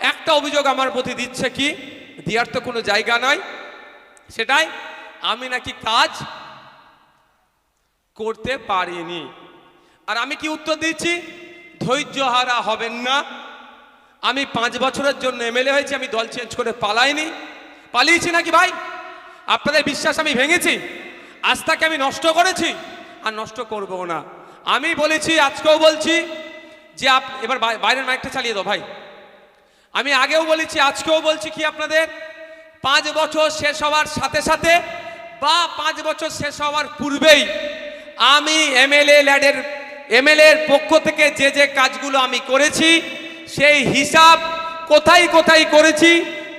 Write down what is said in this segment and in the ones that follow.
একটা অভিযোগ আমার প্রতি দিচ্ছে কি? দেওয়ার তো কোনো জায়গা নয় সেটাই আমি নাকি কাজ করতে পারিনি। আর আমি কি উত্তর দিচ্ছি? ধৈর্য হারা হবেন না। আমি পাঁচ বছরের জন্য এমএলএ হয়েছি, আমি দল চেঞ্জ করে পালাইনি। পালিয়েছি নাকি ভাই? আপনাদের বিশ্বাস আমি ভেঙেছি? আস্থাকে আমি নষ্ট করেছি? আর নষ্ট করব না। আমি বলেছি, আজকেও বলছি যে আপ এবার বাইরের মাইকটা চালিয়ে দাও ভাই। আমি আগেও বলেছি, আজকেও বলছি কি আপনাদের? পাঁচ বছর শেষ হওয়ার সাথে সাথে বা পাঁচ বছর শেষ হওয়ার পূর্বেই আমি এমএলএ ল্যাডের এমএলএর পক্ষ থেকে যে যে কাজগুলো আমি করেছি, সেই হিসাব কোথায় কোথায় করেছি,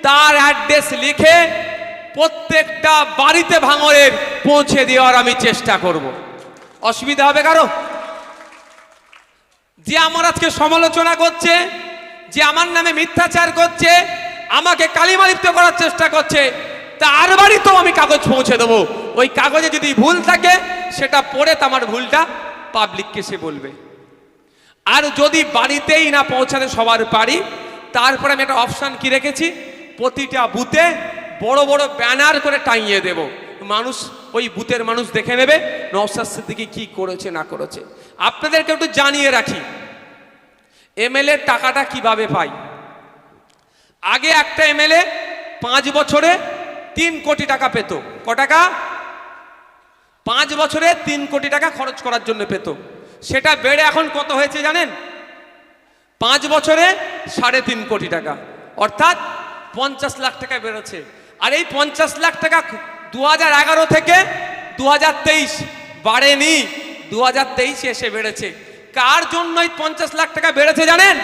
তার অ্যাড্রেস লিখে প্রত্যেকটা বাড়িতে ভাঙরের পৌঁছে দেওয়ার আমি চেষ্টা করব। অসুবিধা হবে কারও? যে আমার আজকে সমালোচনা করছে যে আমার নামে মিথ্যাচার করছে, আমাকে কালিমালিপ্ত করার চেষ্টা করছে তার বাড়িতেও আমি কাগজ পৌঁছে দেবো। ওই কাগজে যদি ভুল থাকে, সেটা পড়ে তো আমার ভুলটা পাবলিককে সে বলবে। আর যদি বাড়িতেই না পৌঁছাতে সবার পারি, তারপরে আমি একটা অপশান কি রেখেছি? প্রতিটা বুথে বড় বড় ব্যানার করে টাঙিয়ে দেব। মানুষ, ওই বুথের মানুষ দেখে নেবে নওসাদ সিদ্দিকি কি করেছে, না করেছে। আপনাদেরকে একটু জানিয়ে রাখি এমএলএ টাকাটা কীভাবে পাই? আগে একটা এমএলএ পাঁচ বছরে তিন কোটি টাকা পেত। ক টাকা? পাঁচ বছরে তিন কোটি টাকা খরচ করার জন্য পেত। সেটা বেড়ে এখন কত হয়েছে জানেন? পাঁচ বছরে সাড়ে তিন কোটি টাকা। অর্থাৎ পঞ্চাশ লাখ টাকা বেরোচ্ছে আর এই পঞ্চাশ লাখ টাকা দু হাজার এগারো থেকে দু হাজার তেইশ বাড়েনি। দু হাজার তেইশে এসে বেড়েছে। কার জন্য পঞ্চাশ লাখ টাকা বেড়েছে জানেন?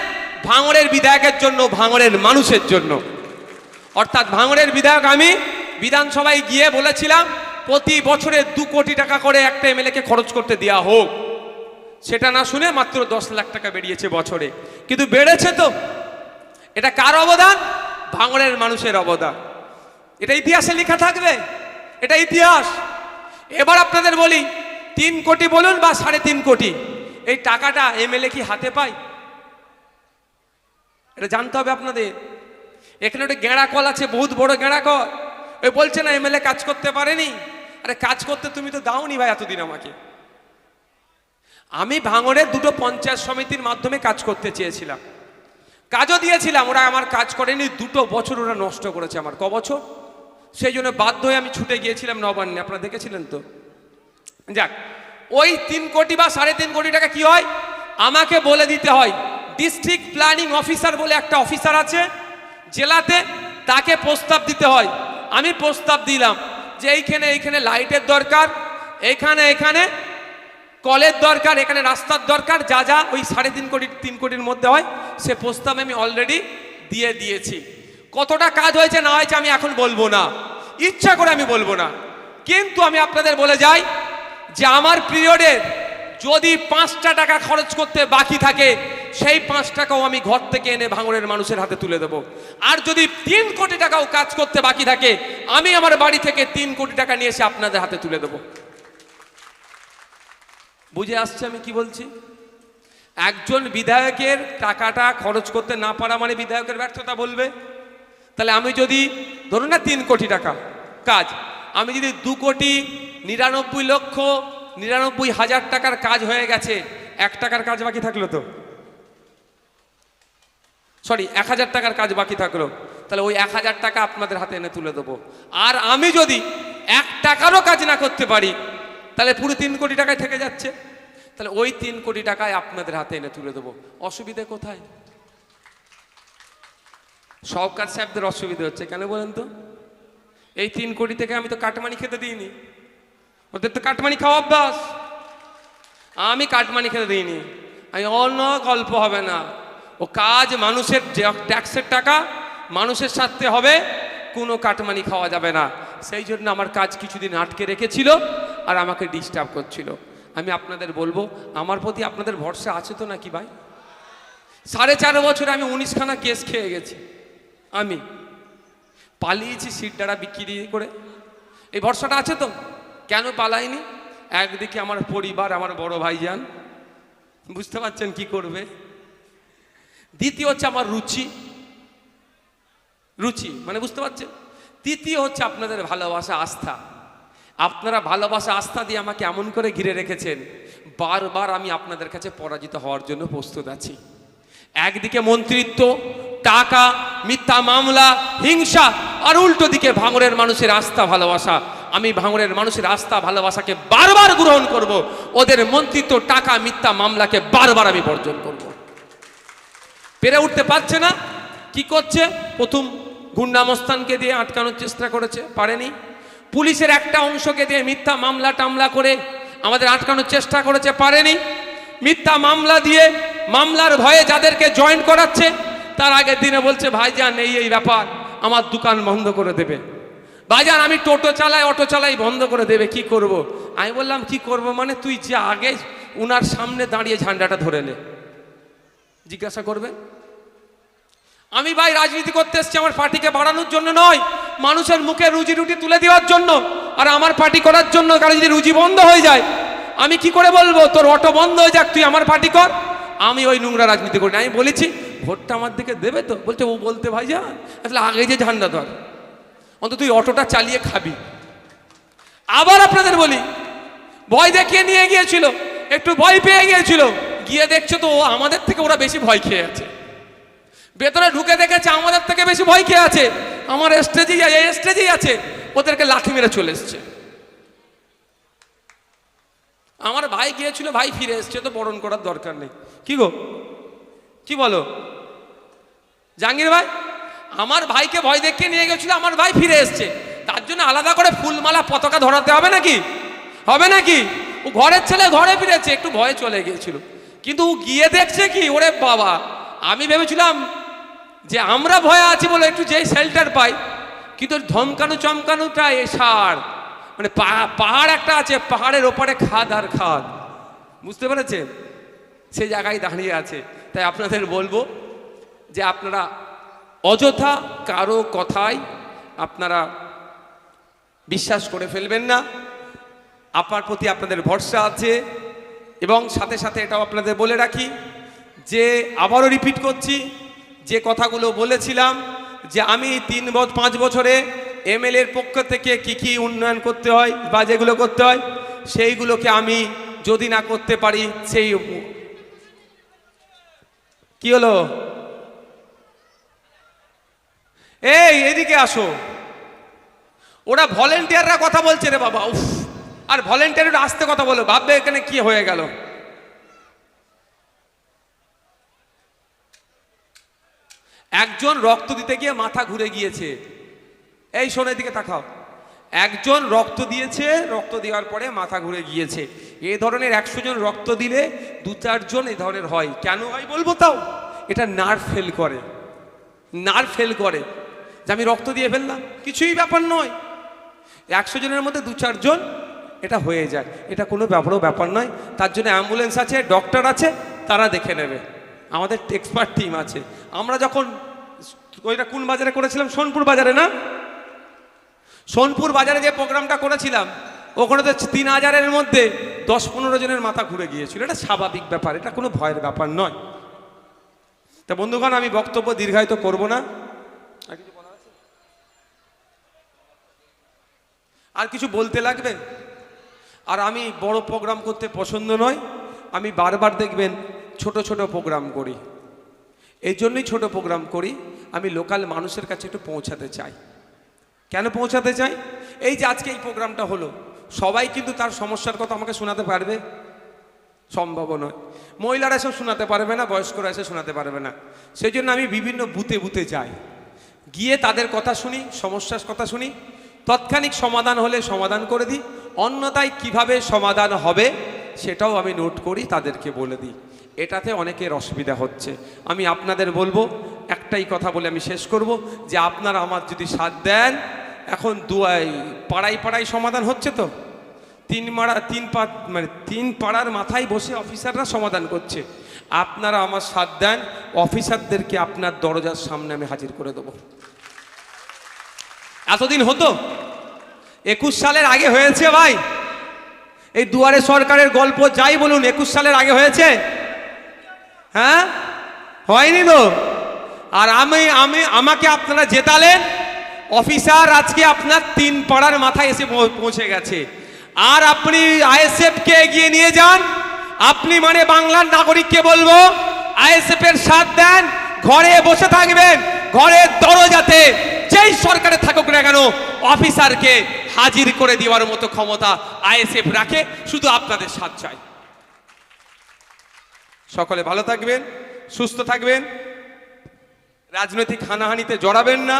ভাঙড়ের বিধায়কের জন্য, ভাঙড়ের মানুষের জন্য। অর্থাৎ ভাঙড়ের বিধায়ক আমি বিধানসভায় গিয়ে বলেছিলাম, প্রতি বছরে দু কোটি টাকা করে একটা এমএলএকে খরচ করতে দেওয়া হোক। সেটা না শুনে মাত্র দশ লাখ টাকা বেরিয়েছে বছরে। কিন্তু বেড়েছে তো। এটা কার অবদান? ভাঙড়ের মানুষের অবদান। এটা ইতিহাসে লেখা থাকবে। এটা ইতিহাস। এবার আপনাদের বলি, তিন কোটি বলুন বা সাড়ে তিন কোটি? এই টাকাটা এমএলএ কি হাতে পায়? এটা জানতে হবে আপনাদের। এখানে একটা গেঁড়া কল আছে, বহুত বড় গেঁড়া কল। ওই বলছে না এমএলএ কাজ করতে পারেনি। আরে কাজ করতে তুমি তো দাওনি ভাই এতদিন আমাকে। আমি ভাঙড়ের দুটো পঞ্চায়েত সমিতির মাধ্যমে কাজ করতে চেয়েছিলাম। কাজও দিয়েছিলাম, ওরা আমার কাজ করেনি। দুটো বছর ওরা নষ্ট করেছে আমার, ক বছর? সেই জন্য বাধ্য হয়ে আমি ছুটে গিয়েছিলাম নবান্নে। আপনারা দেখেছিলেন তো? যাক ওই তিন কোটি বা সাড়ে তিন কোটি টাকা কি হয়? আমাকে বলে দিতে হয়। ডিস্ট্রিক্ট প্ল্যানিং অফিসার বলে একটা অফিসার আছে, জেলাতে তাকে প্রস্তাব দিতে হয়। আমি প্রস্তাব দিলাম যে এইখানে এইখানে লাইটের দরকার এখানে এখানে কলের দরকার, এখানে রাস্তার দরকার, যা যা ওই সাড়ে তিন কোটি, তিন কোটির মধ্যে হয়, সে প্রস্তাব আমি অলরেডি দিয়ে দিয়েছি। কতটা কাজ হয়েছে না হয়েছে আমি এখন বলব না। ইচ্ছা করে আমি বলব না। কিন্তু আমি আপনাদের বলে যাই যে আমার পিরিয়ডে যদি পাঁচটা টাকা খরচ করতে বাকি থাকে, সেই পাঁচ টাকাও আমি ঘর থেকে এনে ভাঙড়ের মানুষের হাতে তুলে দেবো। আর যদি তিন কোটি টাকাও কাজ করতে বাকি থাকে, আমি আমার বাড়ি থেকে তিন কোটি টাকা নিয়ে এসে আপনাদের হাতে তুলে দেবো। বুঝে আসছে আমি কি বলছি? একজন বিধায়কের টাকাটা খরচ করতে না পারা মানে বিধায়কের ব্যর্থতা বলবে? তাহলে আমি যদি, ধরুন না তিন কোটি টাকা কাজ, আমি যদি দু কোটি নিরানব্বই লক্ষ, নিরানব্বই হাজার টাকার কাজ হয়ে গেছে। এক টাকার কাজ বাকি থাকল তো? সরি এক হাজার টাকার কাজ বাকি থাকল। তাহলে ওই এক হাজার টাকা আপনাদের হাতে এনে তুলে দেবো। আর আমি যদি এক টাকারও কাজ না করতে পারি, তাহলে পুরো তিন কোটি টাকায় থেকে যাচ্ছে। তাহলে ওই তিন কোটি টাকায় আপনাদের হাতে এনে তুলে দেবো। অসুবিধে কোথায়? সরকার সাহেবদের অসুবিধা হচ্ছে, কেন বলেন তো? এই তিন কোটি থেকে আমি তো কাটমানি খেতে দিইনি। ওদের তো কাটমানি খাওয়া অভ্যাস। আমি কাটমানি খেতে দিইনি। আমি অন্য গল্প হবে না। ও কাজ মানুষের ট্যাক্সের টাকা, মানুষের সাথে হবে, কোনো কাটমানি খাওয়া যাবে না। সেই জন্য আমার কাজ কিছুদিন আটকে রেখেছিল আর আমাকে ডিস্টার্ব করছিল। আমি আপনাদের বলব, আমার প্রতি আপনাদের ভরসা আছে তো নাকি ভাই? সাড়ে চার বছরে আমি উনিশখানা কেস খেয়ে গেছি। আমি পালিয়েছি সিট ডাড়া বিক্রি করে। এই ভরসাটা আছে তো? কেন পালাইনি একদিকে আমার পরিবার, আমার বড় ভাইজান। বুঝতে পারছেন কি করবে? দ্বিতীয় হচ্ছে আমার রুচি। রুচি মানে বুঝতে পারছেন? তৃতীয় হচ্ছে আপনাদের ভালোবাসা, আস্থা। আপনারা ভালোবাসা, আস্থা দিয়ে আমাকে এমন করে ঘিরে রেখেছেন, বারবার আমি আপনাদের কাছে পরাজিত হওয়ার জন্য প্রস্তুত আছি। একদিকে মন্ত্রিত্ব, টাকা, মিথ্যা মামলা, হিংসা, আর উল্টো দিকে ভাঙরের মানুষের আস্থা, ভালোবাসা। আমি ভাঙড়ের মানুষের আস্থা, ভালোবাসাকে বারবার গ্রহণ করব। ওদের মন্ত্রিত্ব, টাকা, মিথ্যা মামলাকে বারবার আমি বর্জন করব। পেরে উঠতে পারছে না। কি করছে? প্রথম গুন্ডামস্তানকে দিয়ে আটকানোর চেষ্টা করেছে, পারেনি। পুলিশের একটা অংশকে দিয়ে মিথ্যা মামলা টামলা করে আমাদের আটকানোর চেষ্টা করেছে, পারেনি। মিথ্যা মামলা দিয়ে মামলার ভয়ে যাদেরকে জয়েন করাচ্ছে, তার আগের দিনে বলছে, ভাইজান, এই এই ব্যাপার। আমার দোকান বন্ধ করে দেবে। ভাইজান আমি টোটো চালাই, অটো চালাই, বন্ধ করে দেবে, কি করব। আমি বললাম, কি করব মানে তুই যে আগে উনার সামনে দাঁড়িয়ে ঝান্ডাটা ধরে নে। জিজ্ঞাসা করবে? আমি ভাই রাজনীতি করতে এসেছি আমার পার্টিকে বাড়ানোর জন্য নয়, মানুষের মুখে রুজি রুটি তুলে দেওয়ার জন্য। আর আমার পার্টি করার জন্য কারও যদি রুজি বন্ধ হয়ে যায়, আমি কি করে বলব? তোর অটো বন্ধ হয়ে যাক, তুই আমার পার্টি কর। আমি ওই নোংরা রাজনীতি করি। আমি বলেছি, ভোটটা আমার দিকে দেবে তো? বলছে, ও বলতে ভাই যা আসলে আগে যে ঝান্ডা ধর। অন্তত তুই অটোটা চালিয়ে খাবি। আবার আপনাদের বলি, ভয় দেখিয়ে নিয়ে গিয়েছিল, একটু ভয় পেয়ে গিয়েছিল। গিয়ে দেখছ তো আমাদের থেকে ওরা বেশি ভয় খেয়ে আছে। ভেতরে ঢুকে দেখেছে আমাদের থেকে বেশি ভয় খেয়ে আছে। আমার স্টেজেই স্টেজেই আছে। ওদেরকে লাঠি মেরে চলে এসছে। আমার ভাই গিয়েছিল, ভাই ফিরে এসছে, তো বরণ করার দরকার নেই। কি গো? কি বলো? জাহাঙ্গীর ভাই? আমার ভাইকে ভয় দেখিয়ে নিয়ে গেছিল, আমার ভাই ফিরে এসছে। তার জন্য আলাদা করে ফুলমালা পতাকা ধরাতে হবে নাকি? হবে নাকি? ও ঘরের ছেলে ঘরে ফিরেছে, একটু ভয়ে চলে গিয়েছিল। কিন্তু ও গিয়ে দেখছে কি, ওরে বাবা, আমি ভেবেছিলাম যে আমরা ভয়ে আছি বলে একটু যেই শেল্টার পাই, কিন্তু ধমকানো চমকানোটা এ সার। মানে পাহাড় একটা আছে, পাহাড়ের ওপারে খাদ আর খাদ। বুঝতে পেরেছেন? সে জায়গায় দাঁড়িয়ে আছে। তাই আপনাদের বলব যে আপনারা অযথা কারও কথায় আপনারা বিশ্বাস করে ফেলবেন না। আপনার প্রতি আপনাদের ভরসা আছে এবং সাথে সাথে এটাও আপনাদের বলে রাখি যে আবারও রিপিট করছি, যে কথাগুলো বলেছিলাম যে আমি তিন পাঁচ বছরে এমএলএর পক্ষ থেকে কি কি উন্নয়ন করতে হয় বা যেগুলো করতে হয়, সেইগুলোকে আমি যদি না করতে পারি, সেই কি হলো? এই, এদিকে আসো। ওরা ভলেন্টিয়াররা কথা বলছে রে বাবা, উফ। আর ভলেন্টিয়ার আসতে কথা বলো, ভাববে এখানে কি হয়ে গেল। একজন রক্ত দিতে গিয়ে মাথা ঘুরে গিয়েছে। এই শোনের দিকে তাকাও। একজন রক্ত দিয়েছে, রক্ত দেওয়ার পরে মাথা ঘুরে গিয়েছে। এ ধরনের একশো জন রক্ত দিলে দু চারজন এ ধরনের হয়। কেন হয় বলব তাও? এটা নার্ভ ফেল করে। নার্ভ ফেল করে। যে আমি রক্ত দিয়ে ফেললাম। কিছুই ব্যাপার নয়। একশো জনের মধ্যে দু চারজন এটা হয়ে যায়। এটা কোনো ব্যাপারও ব্যাপার নয়। তার জন্য অ্যাম্বুলেন্স আছে ডক্টর আছে, তারা দেখে নেবে। আমাদের এক্সপার্ট টিম আছে। আমরা যখন ওইটা কোন বাজারে করেছিলাম? সোনপুর বাজারে না? সোনপুর বাজারে যে প্রোগ্রামটা করেছিলাম, ওখানে তো তিন হাজারের মধ্যে দশ পনেরো জনের মাথা ঘুরে গিয়েছিল। এটা স্বাভাবিক ব্যাপার, এটা কোনো ভয়ের ব্যাপার নয়। তা বন্ধুগণ, আমি বক্তব্য দীর্ঘায়িত করব না। আর কিছু বলতে লাগবে? আর আমি বড় প্রোগ্রাম করতে পছন্দ নয়, আমি বারবার দেখবেন ছোট ছোট প্রোগ্রাম করি। এই জন্যই ছোট প্রোগ্রাম করি, আমি লোকাল মানুষের কাছে একটু পৌঁছাতে চাই। কেন পৌঁছাতে চাই? এই যে আজকে এই প্রোগ্রামটা হলো, সবাই কিন্তু তার সমস্যার কথা আমাকে শোনাতে পারবে? সম্ভব নয়। মহিলারা এসব শোনাতে পারবে না, বয়স্করা এসে শোনাতে পারবে না। সেই জন্য আমি বিভিন্ন বুথে বুথে যাই। গিয়ে তাদের কথা শুনি, সমস্যার কথা শুনি তৎক্ষণিক সমাধান হলে সমাধান করে দিই। অন্যথায় কীভাবে সমাধান হবে সেটাও আমি নোট করি, তাদেরকে বলে দিই। এটাতে অনেকের অসুবিধা হচ্ছে। আমি আপনাদের বলব, একটাই কথা বলে আমি শেষ করব, যে আপনারা আমার যদি সাথ দেন, এখন দুয়াই পাড়ায় পাড়ায় সমাধান হচ্ছে তো? তিন মারা তিন পা মানে তিন পাড়ার মাথায় বসে অফিসাররা সমাধান করছে। আপনারা আমার সাথ দেন, অফিসারদেরকে আপনার দরজার সামনে আমি হাজির করে দেবো। এতদিন হতো? একুশ সালের আগে হয়েছে ভাই। এই দুয়ারে সরকারের গল্প যাই বলুন, একুশ সালের আগে হয়েছে? হ্যাঁ? হয়নি তো? আর আমি আমি, আমাকে আপনারা জেতালেন। অফিসার আজকে আপনার তিন পাড়ার মাথায় এসে পৌঁছে গেছে। আর আপনি আইএসএফকে এগিয়ে নিয়ে যান। আপনি মানে বাংলার নাগরিককে বলব আইএসএফ এর সাথ দেন, ঘরে বসে থাকবেন, ঘরের দরজাতে যেই সরকারে থাকুক না কেন, অফিসারকে হাজির করে দেওয়ার মতো ক্ষমতা আইএসএফ রাখে, শুধু আপনাদের সাথ চাই। সকলে ভালো থাকবেন, সুস্থ থাকবেন, রাজনৈতিক হানাহানিতে জড়াবেন না।